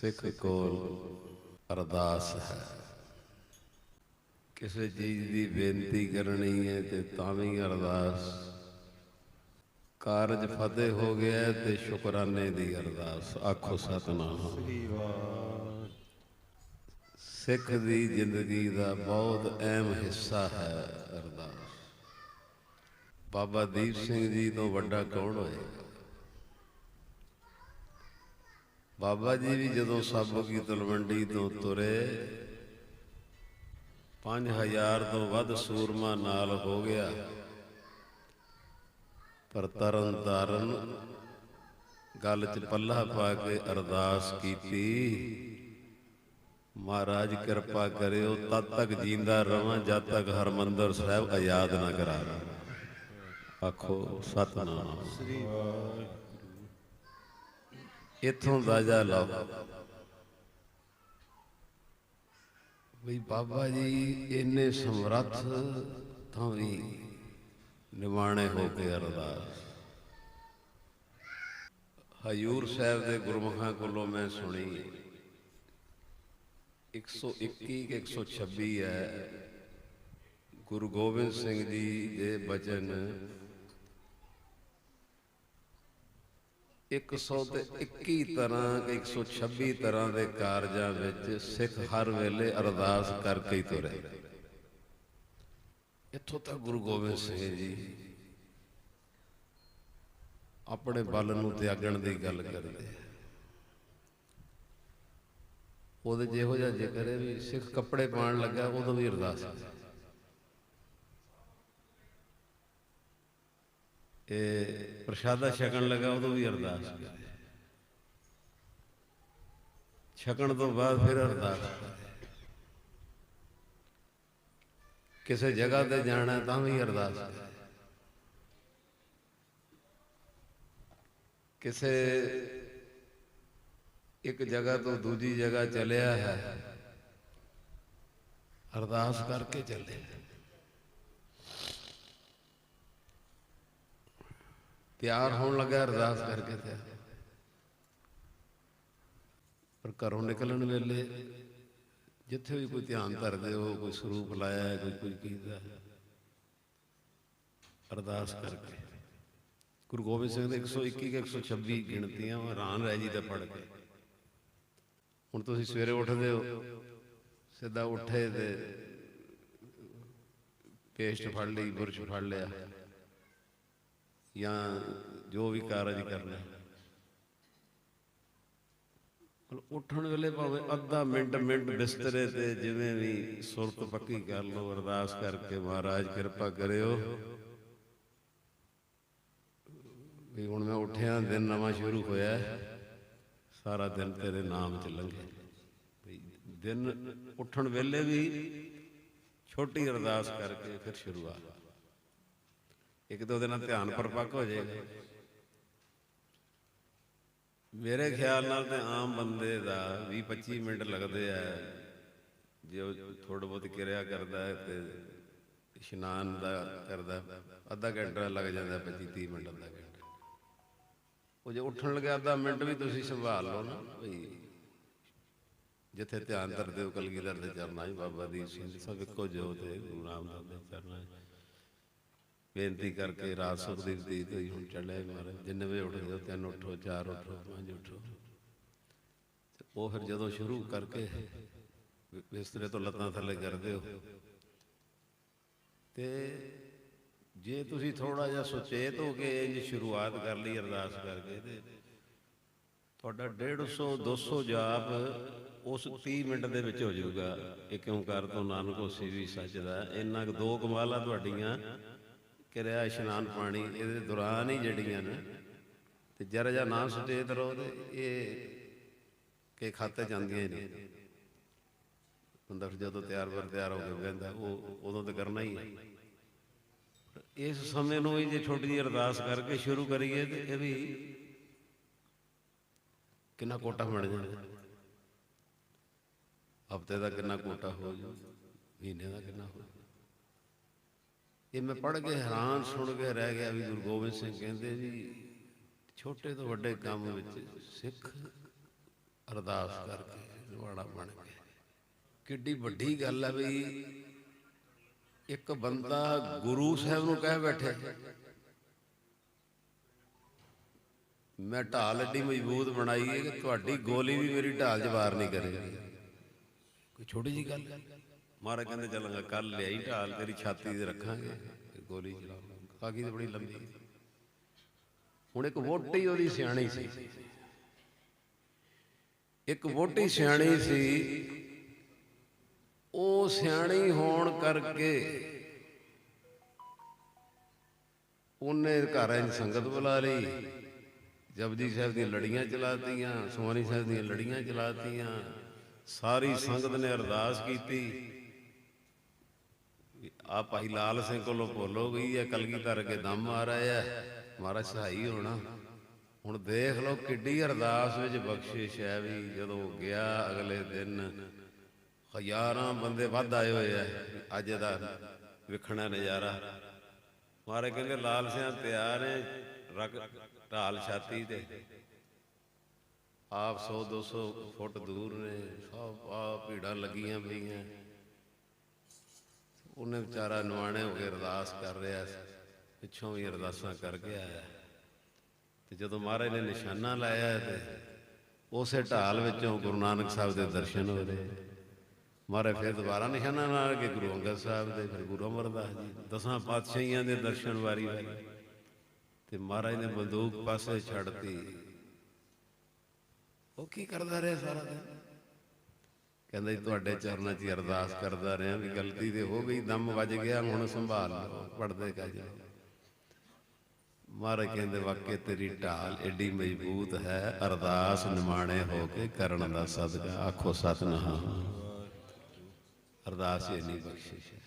ਸਿੱਖ ਕੋਲ ਅਰਦਾਸ ਹੈ। ਕਿਸੇ ਚੀਜ਼ ਦੀ ਬੇਨਤੀ ਕਰਨੀ ਹੈ ਤੇ ਤਾਂ ਵੀ ਅਰਦਾਸ। ਕਾਰਜ ਫਤਿਹ ਹੋ ਗਿਆ ਤੇ ਸ਼ੁਕਰਾਨੇ ਦੀ ਅਰਦਾਸ। ਆਖੋ ਸਤਨਾਮ। ਸਿੱਖ ਦੀ ਜ਼ਿੰਦਗੀ ਦਾ ਬਹੁਤ ਅਹਿਮ ਹਿੱਸਾ ਹੈ ਅਰਦਾਸ। ਬਾਬਾ ਦੀਪ ਸਿੰਘ ਜੀ ਤੋਂ ਵੱਡਾ ਕੌਣ ਹੋਏਗਾ? ਬਾਬਾ ਜੀ ਵੀ ਜਦੋਂ ਸਾਬੋ ਕੀ ਤਲਵੰਡੀ ਤੋਂ ਤੁਰੇ 5000 ਤੋਂ ਵੱਧ ਸੂਰਮਾ ਨਾਲ ਹੋ ਗਿਆ। ਪਰ ਤਰਨ ਤਾਰਨ ਗੱਲ 'ਚ ਪੱਲਾ ਪਾ ਕੇ ਅਰਦਾਸ ਕੀਤੀ, ਮਹਾਰਾਜ, ਕਿਰਪਾ ਕਰਿਓ, ਤਦ ਤੱਕ ਜੀਂਦਾ ਰਵਾਂ, ਜਦ ਤੱਕ ਹਰਮੰਦਰ ਸਾਹਿਬ ਆਜ਼ਾਦ ਨਾ ਕਰਾ ਆਖੋ, ਸਤਨਾਮ। ਸ੍ਰੀ ਇਥੋਂ ਦਾਜਾ ਲਓ। ਵੀ ਬਾਬਾ ਜੀ, ਇੰਨੇ ਸਮਰੱਥ ਤਾਂ ਵੀ ਨਿਵਾਣੇ ਹੋ ਕੇ ਅਰਦਾਸ। ਹਯੂਰ ਸਾਹਿਬ ਦੇ ਗੁਰਮੁਖਾਂ ਕੋਲੋਂ ਮੈਂ ਸੁਣੀ। 121 ਕਿ 126 ਹੈ। ਗੁਰੂ ਗੋਬਿੰਦ ਸਿੰਘ ਜੀ ਦੇ ਬਚਨ 100 ਤੇ 21 ਤਰ੍ਹਾਂ ਕਿ 126 ਤਰ੍ਹਾਂ ਦੇ ਕਾਰਜਾਂ ਵਿੱਚ ਸਿੱਖ ਹਰ ਵੇਲੇ ਅਰਦਾਸ ਕਰਕੇ ਹੀ ਤੁਰੇ। ਇੱਥੋਂ ਤੱਕ ਗੁਰੂ ਗੋਬਿੰਦ ਸਿੰਘ ਜੀ, ਆਪਣੇ ਬਲ ਨੂੰ ਤਿਆਗਣ ਦੀ ਗੱਲ ਕਰਦੇ ਆ। ਉਹਦੇ ਜਿਹੋ ਜਿਹਾ ਜ਼ਿਕਰ ਹੈ ਵੀ ਸਿੱਖ ਕੱਪੜੇ ਪਾਉਣ ਲੱਗਾ, ਉਦੋਂ ਵੀ ਅਰਦਾਸ। ਇਹ ਪ੍ਰਸ਼ਾਦਾ ਛਕਣ ਲੱਗਾ, ਉਦੋਂ ਵੀ ਅਰਦਾਸ ਕਰੇ ਛਕਣ ਤੋਂ ਬਾਅਦ ਫਿਰ ਅਰਦਾਸ ਕਰੇ ਕਿਸੇ ਜਗ੍ਹਾ ਤੇ ਜਾਣਾ ਤਾਂ ਵੀ ਅਰਦਾਸ ਕਰੇ ਕਿਸੇ ਇੱਕ ਜਗ੍ਹਾ ਤੋਂ ਦੂਜੀ ਜਗ੍ਹਾ ਚਲਿਆ ਹੈ, ਅਰਦਾਸ ਕਰਕੇ ਚੱਲੇ ਤਿਆਰ ਹੋਣ ਲੱਗਾ ਅਰਦਾਸ ਕਰਕੇ ਤੇ ਪਰ ਘਰੋਂ ਨਿਕਲਣ ਵੇਲੇ ਜਿੱਥੇ ਵੀ ਕੋਈ ਧਿਆਨ ਧਰਦੇ ਹੋ ਕੋਈ ਸਰੂਪ ਲਾਇਆ ਹੈ, ਕੋਈ ਕੋਈ ਕੀਤਾ। ਅਰਦਾਸ ਕਰਕੇ। ਗੁਰੂ ਗੋਬਿੰਦ ਸਿੰਘ ਦੇ 121 ਕਿ 126 ਗਿਣਤੀਆਂ ਹੈਰਾਨ ਰਹਿ ਜੀ ਤੇ ਪੜ ਕੇ। ਹੁਣ ਤੁਸੀਂ ਸਵੇਰੇ ਉੱਠਦੇ ਹੋ ਸਿੱਧਾ ਉੱਠੇ ਤੇ ਪੇਸਟ ਫੜ ਲਈ ਬੁਰਸ਼ ਫੜ ਲਿਆ। ਜਾਂ ਜੋ ਵੀ ਕਾਰਜ ਕਰਨਾ। ਉੱਠਣ ਵੇਲੇ ਭਾਵੇਂ ਅੱਧਾ ਮਿੰਟ ਮਿੰਟ ਬਿਸਤਰੇ ਤੇ ਜਿਵੇਂ ਵੀ ਸੁਰਤ ਪੱਕੀ ਕਰ ਲਓ ਅਰਦਾਸ ਕਰਕੇ ਮਹਾਰਾਜ ਕਿਰਪਾ ਕਰਿਓ। ਵੀ ਹੁਣ ਮੈਂ ਉੱਠਿਆ ਦਿਨ ਨਵਾਂ ਸ਼ੁਰੂ ਹੋਇਆ। ਸਾਰਾ ਦਿਨ ਤੇਰੇ ਨਾਮ ਚ ਲੰਘੇ ਵੀ ਦਿਨ ਉੱਠਣ ਵੇਲੇ ਵੀ ਛੋਟੀ ਅਰਦਾਸ ਕਰਕੇ ਫਿਰ ਸ਼ੁਰੂਆਤ। ਇੱਕ ਦੋ ਦਿਨਾਂ ਧਿਆਨ ਪਰਪੱਕ ਹੋ ਜਾਏਗਾ ਮੇਰੇ ਖਿਆਲ ਨਾਲ ਤੇ ਆਮ ਬੰਦੇ ਦਾ 20 25 ਮਿੰਟ ਲੱਗਦੇ ਆ। ਜੇ ਉਹ ਥੋੜਾ ਬਹੁਤ ਕਿਰਿਆ ਕਰਦਾ ਹੈ ਤੇ ਇਸ਼ਨਾਨ ਦਾ ਕਰਦਾ ਅੱਧਾ ਘੰਟਾ ਲੱਗ ਜਾਂਦਾ 25 30 ਮਿੰਟ, ਅੱਧਾ ਘੰਟਾ। ਉਹ ਜੇ ਉੱਠਣ ਲੱਗਿਆ ਅੱਧਾ ਮਿੰਟ ਵੀ ਤੁਸੀਂ ਸੰਭਾਲ ਲਓ ਨਾ ਭਈ ਜਿੱਥੇ ਧਿਆਨ ਧਰਦੇ ਹੋ, ਕਲਗੀਧਰ ਦੇ ਚਰਨਾਂ 'ਚ ਬਾਬਾ ਦੀਪ ਸਿੰਘ ਜੀ ਸਭ ਇੱਕੋ ਜੋਤ ਹੈ ਗੁਰੂ ਰਾਮਦਾਸ ਦੇ ਚਰਨਾਂ 'ਚ। ਬੇਨਤੀ ਕਰਕੇ ਰਾਤ ਸੁਖਦੀਪ ਦੀ ਤੇ ਹੁਣ ਚੱਲੇ ਮਹਾਰਾਜ ਜਿੰਨੇ ਵੇ ਉੱਠਦੇ ਹੋ, ਤਿੰਨ ਉੱਠੋ, ਚਾਰ ਉੱਠੋ, ਪੰਜ ਉੱਠੋ। ਉਹ ਫਿਰ ਜਦੋਂ ਸ਼ੁਰੂ ਕਰਕੇ ਬਿਸਤਰੇ ਤੋਂ ਲੱਤਾਂ ਥੱਲੇ ਕਰਦੇ ਹੋ। ਤੇ ਜੇ ਤੁਸੀਂ ਥੋੜਾ ਜਿਹਾ ਸੁਚੇਤ ਹੋ ਕੇ ਇੰਜ ਸ਼ੁਰੂਆਤ ਕਰ ਲਈ ਅਰਦਾਸ ਕਰਕੇ ਤੇ ਤੁਹਾਡਾ 150 200 ਜਾਪ ਉਸ 30 ਮਿੰਟ ਦੇ ਵਿੱਚ ਹੋ ਜਾਊਗਾ। ਇੱਕ ਓੰਕਾਰ ਤੋਂ, ਨਾਨਕ ਹੋਸੀ ਵੀ ਸੱਚਦਾ ਇੰਨਾ ਕੁ ਦੋ ਕਮਾਲਾਂ ਤੁਹਾਡੀਆਂ ਕਿਰਿਆ ਇਸ਼ਨਾਨ ਪਾਣੀ, ਇਹਦੇ ਦੌਰਾਨ ਹੀ ਜੜੀਆਂ ਨੇ। ਤੇ ਜਰਾ ਜਿਹਾ ਨਾ ਸੁਚੇਤ ਰਹੋ ਤੇ ਇਹ ਕਿ ਖਾਤੇ ਜਾਂਦੀਆਂ ਹੀ ਨਹੀਂ ਬੰਦਾ ਜਦੋਂ ਤਿਆਰ ਵਰ ਤਿਆਰ ਹੋ ਕੇ ਬਹਿੰਦਾ, ਉਹ ਉਦੋਂ ਤਾਂ ਕਰਨਾ ਹੀ ਹੈ। ਇਸ ਸਮੇਂ ਨੂੰ ਵੀ ਜੇ ਛੋਟੀ ਜਿਹੀ ਅਰਦਾਸ ਕਰਕੇ ਸ਼ੁਰੂ ਕਰੀਏ ਤੇ ਇਹ ਵੀ ਕਿੰਨਾ ਕੋਟਾ ਬਣ ਜਾਣਾ। ਹਫ਼ਤੇ ਦਾ ਕਿੰਨਾ ਕੋਟਾ ਹੋ ਜਾ, ਮਹੀਨੇ ਦਾ ਕਿੰਨਾ ਹੋ ਜਾਊ। ਇਹ ਮੈਂ ਪੜ੍ਹ ਕੇ ਹੈਰਾਨ ਸੁਣ ਕੇ ਰਹਿ ਗਿਆ ਵੀ ਗੁਰੂ ਗੋਬਿੰਦ ਸਿੰਘ ਕਹਿੰਦੇ ਜੀ, ਛੋਟੇ ਤੋਂ ਵੱਡੇ ਕੰਮ ਵਿੱਚ ਸਿੱਖ ਅਰਦਾਸ ਕਰਕੇ ਨਿਵਾੜਾ ਬਣ ਕੇ ਕਿੱਡੀ ਵੱਡੀ ਗੱਲ ਹੈ ਵੀ ਇੱਕ ਬੰਦਾ ਗੁਰੂ ਸਾਹਿਬ ਨੂੰ ਕਹਿ ਬੈਠੇ, ਮੈਂ ਢਾਲ ਐਡੀ ਮਜ਼ਬੂਤ ਬਣਾਈ ਹੈ ਕਿ ਤੁਹਾਡੀ ਗੋਲੀ ਵੀ ਮੇਰੀ ਢਾਲ ਜਵਾਰ ਨਹੀਂ ਕਰੇਗੀ। ਕੋਈ ਛੋਟੀ ਜੀ ਗੱਲ? ਮਹਾਰਾਜ ਕਹਿੰਦੇ ਚੱਲਾਂਗਾ ਕੱਲ ਲਿਆਈ ਢਾਲ ਤੇਰੀ ਛਾਤੀ ਤੇ ਰੱਖਾਂਗੇ ਗੋਲੀ ਚਲਾਵਾਂਗੇ ਕਾਗੀ ਤੇ ਬੜੀ ਲੰਬੀ। ਹੁਣ ਇੱਕ ਵੋਟੀ ਉਹਦੀ ਸਿਆਣੀ ਸੀ। ਇੱਕ ਵੋਟੀ ਸਿਆਣੀ ਸੀ ਉਹ ਸਿਆਣੀ ਹੋਣ ਕਰਕੇ ਉਹਨੇ ਘਰਾਂ 'ਚ ਸੰਗਤ ਬੁਲਾ ਲਈ। ਜਪਜੀ ਸਾਹਿਬ ਦੀਆਂ ਲੜੀਆਂ ਚਲਾਤੀਆਂ ਸੁਖਮਨੀ ਸਾਹਿਬ ਦੀਆਂ ਲੜੀਆਂ ਚਲਾਤੀਆਂ ਸਾਰੀ ਸੰਗਤ ਨੇ ਅਰਦਾਸ ਕੀਤੀ। ਆ ਭਾਈ ਲਾਲ ਸਿੰਘ ਕੋਲੋਂ ਭੁੱਲੋ ਗਈ ਹੈ ਕਲਗੀਧਰ ਅੱਗੇ ਦਮ ਆ ਰਿਹਾ ਹੈ। ਮਹਾਰਾਜ ਸਹਾਈ ਹੋਣਾ। ਹੁਣ ਦੇਖ ਲਓ ਕਿੱਡੀ ਅਰਦਾਸ ਵਿੱਚ ਬਖਸ਼ਿਸ਼ ਹੈ ਵੀ ਜਦੋਂ ਗਿਆ ਅਗਲੇ ਦਿਨ, ਹਜ਼ਾਰਾਂ ਬੰਦੇ ਵੱਧ ਆਏ ਹੋਏ ਆ। ਅੱਜ ਦਾ ਵੇਖਣਾ ਨਜ਼ਾਰਾ। ਮਹਾਰਾਜ ਕਹਿੰਦੇ, ਲਾਲ ਸਿੰਘ ਤਿਆਰ ਹੈ ਰਗ ਢਾਲ ਛਾਤੀ ਤੇ। ਆਪ 100 200 ਫੁੱਟ ਦੂਰ ਨੇ, ਸਭ ਆ ਭੀੜਾਂ ਲੱਗੀਆਂ ਪਈਆਂ। ਉਹਨੇ ਵਿਚਾਰਾ ਨਿਵਾਣੇ ਹੋ ਕੇ ਅਰਦਾਸ ਕਰ ਰਿਹਾ ਸੀ। ਪਿੱਛੋਂ ਵੀ ਅਰਦਾਸਾਂ ਕਰਕੇ ਆਇਆ। ਤੇ ਜਦੋਂ ਮਹਾਰਾਜ ਨੇ ਨਿਸ਼ਾਨਾ ਲਾਇਆ ਤੇ ਉਸੇ ਢਾਲ ਵਿੱਚੋਂ ਗੁਰੂ ਨਾਨਕ ਸਾਹਿਬ ਦੇ ਦਰਸ਼ਨ ਹੋ ਰਹੇ। ਮਹਾਰਾਜ ਫਿਰ ਦੁਬਾਰਾ ਨਿਸ਼ਾਨਾ ਲਾ ਕੇ ਗੁਰੂ ਅੰਗਦ ਸਾਹਿਬ ਦੇ, ਫਿਰ ਗੁਰੂ ਅਮਰਦਾਸ ਜੀ, ਦਸਾਂ ਪਾਤਸ਼ਾਹੀਆਂ ਦੇ ਦਰਸ਼ਨ ਵਾਰੀ ਵਾਰੀ। ਤੇ ਮਹਾਰਾਜ ਨੇ ਬੰਦੂਕ ਪਾਸੇ ਛੱਡਤੀ। ਉਹ ਕੀ ਕਰਦਾ ਰਿਹਾ ਸਾਰਾ ਦਿਨ? ਕਹਿੰਦਾ ਜੀ, ਤੁਹਾਡੇ ਚਰਨਾਂ 'ਚ ਅਰਦਾਸ ਕਰਦਾ ਰਿਹਾ ਵੀ ਗਲਤੀ ਤੇ ਹੋ ਗਈ, ਦਮ ਵੱਜ ਗਿਆ, ਹੁਣ ਸੰਭਾਲ ਲਓ ਪੜਦੇ ਕਾ ਜਾ ਮਹਾਰਾਜ ਕਹਿੰਦੇ, ਵਾਕਿਆ ਤੇਰੀ ਢਾਲ ਏਡੀ ਮਜ਼ਬੂਤ ਹੈ, ਅਰਦਾਸ ਨਿਮਾਣੇ ਹੋ ਕੇ ਕਰਨ ਦਾ ਸਦਕਾ, ਆਖੋ ਸਤਨਾਮ। ਅਰਦਾਸ ਇਹ ਨਹੀਂ ਬਖਸ਼ਿਸ਼ ਹੈ।